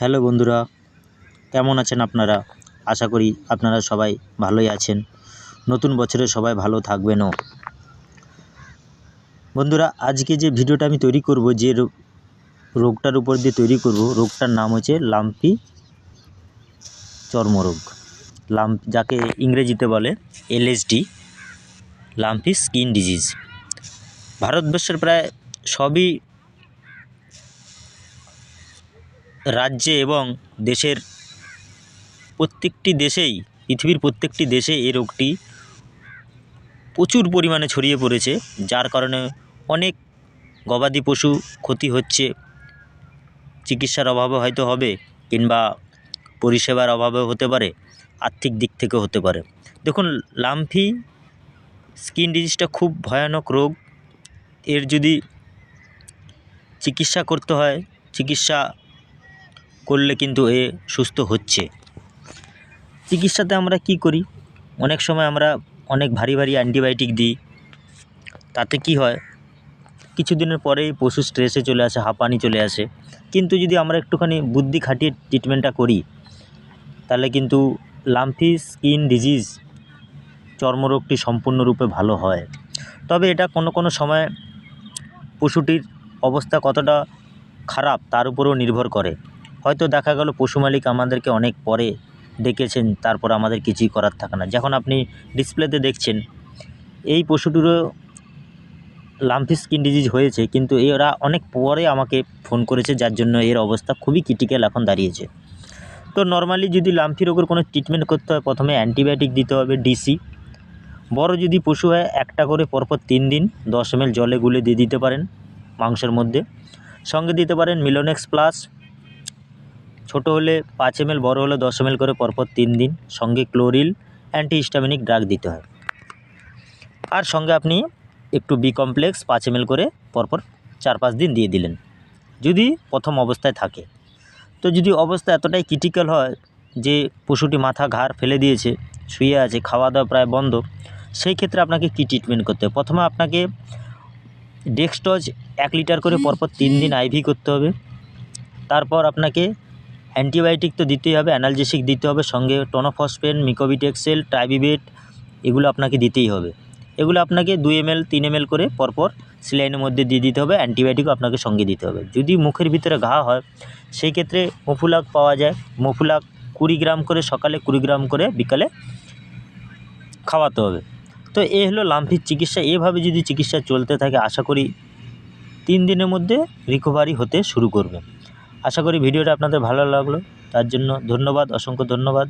Hello বন্ধুরা, কেমন আছেন আপনারা? আশা করি আপনারা সবাই ভালোই আছেন। নতুন বছরে সবাই ভালো থাকবেনও। বন্ধুরা, আজকে যে ভিডিওটা আমি তৈরি করব, যে রোগটার উপর দিয়ে তৈরি করব, রোগটার নাম হচ্ছে লাম্পি চর্মরোগ। লাম্প, যাকে ইংরেজিতে বলে এলএসডি লাম্পি স্কিন ডিজিজ। ভারতবর্ষের প্রায় সবই রাজ্যে এবং দেশের প্রত্যেকটি দেশেই, পৃথিবীর প্রত্যেকটি দেশে এই রোগটি প্রচুর পরিমাণে ছড়িয়ে পড়েছে, যার কারণে অনেক গবাদি পশু ক্ষতি হচ্ছে। চিকিৎসার অভাবে হয়তো হবে কিংবা পরিষেবার অভাবে হতে পারে, আর্থিক দিক থেকেও হতে পারে। দেখুন, লাম্ফি স্কিন ডিজিজটা খুব ভয়ানক রোগ। এর যদি চিকিৎসা করতে হয়, চিকিৎসা করলে কিন্তু এ সুস্থ হচ্ছে। চিকিৎসাতে আমরা কি করি? অনেক সময় আমরা অনেক ভারী ভারী অ্যান্টিবায়োটিক দিই। তাতে কি হয়? কিছুদিনের পরেই পশু স্ট্রেসে চলে আসে, হাঁপানি চলে আসে। কিন্তু যদি আমরা একটুখানি বুদ্ধি খাটিয়ে ট্রিটমেন্টটা করি, তাহলে কিন্তু লাম্ফি স্কিন ডিজিজ চর্মরোগটি সম্পূর্ণরূপে ভালো হয়। তবে এটা কোনো কোনো সময় পশুটির অবস্থা কতটা খারাপ, তার উপরেও নির্ভর করে। হয়তো দেখা গেল পশু মালিক আমাদেরকে অনেক পরে ডেকেছেন, তারপর আমাদের কিছুই করার থাকে না। যখন আপনি ডিসপ্লেতে দেখছেন, এই পশুটিরও লাম্পি স্কিন ডিজিজ হয়েছে, কিন্তু এরা অনেক পরে আমাকে ফোন করেছে, যার জন্য এর অবস্থা খুবই ক্রিটিক্যাল এখন দাঁড়িয়েছে। তো নর্মালি যদি লাম্পি রোগের কোনো ট্রিটমেন্ট করতে হয়, প্রথমে অ্যান্টিবায়োটিক দিতে হবে, ডিসি। বড় যদি পশু হয়, একটা করে পরপর তিন দিন দশ এম জলে গুলে দিয়ে দিতে পারেন মাংসের মধ্যে। সঙ্গে দিতে পারেন মিলোনেক্স প্লাস ছোট হলে পাঁচ এম বড় হলে দশ এম করে পরপর তিন দিন। সঙ্গে ক্লোরিল অ্যান্টিহিস্টামিনিক ড্রাগ দিতে হয়। আর সঙ্গে আপনি একটু বি কমপ্লেক্স পাঁচ এম করে পরপর চার পাঁচ দিন দিয়ে দিলেন। যদি প্রথম অবস্থায় থাকে। তো যদি অবস্থা এতটাই ক্রিটিক্যাল হয় যে পশুটি মাথা ঘাড় ফেলে দিয়েছে শুয়ে আছে খাওয়া দাওয়া প্রায় বন্ধ সেই ক্ষেত্রে আপনাকে কী ট্রিটমেন্ট করতে হবে? প্রথমে আপনাকে ডেক্সটজ এক লিটার করে পরপর তিন দিন আইভি করতে হবে। তারপর আপনাকে অ্যান্টিবায়োটিক তো দিতেই হবে, অ্যানালজেসিক দিতে হবে, সঙ্গে টোনোফসফেন মিকোবিটেক্সেল ট্রাইবিবেট এগুলো আপনাকে দিতেই হবে। এগুলো আপনাকে দুই এমএল, তিন এমএল করে পরপর সিলাইনের মধ্যে দিয়ে দিতে হবে অ্যান্টিবায়োটিকও আপনাকে সঙ্গে দিতে হবে। যদি মুখের ভিতরে ঘা হয়, সেই ক্ষেত্রে মফুলাক পাওয়া যায়। মফুলাক কুড়ি গ্রাম করে সকালে কুড়ি গ্রাম করে বিকালে খাওয়াতে হবে। তো এ হলো লাম্ফির চিকিৎসা। এভাবে যদি চিকিৎসা চলতে থাকে, আশা করি তিন দিনের মধ্যে রিকভারি হতে শুরু করবে। আশা করি ভিডিওটা আপনাদের ভালো লাগল। তার জন্য ধন্যবাদ অসংখ্য ধন্যবাদ।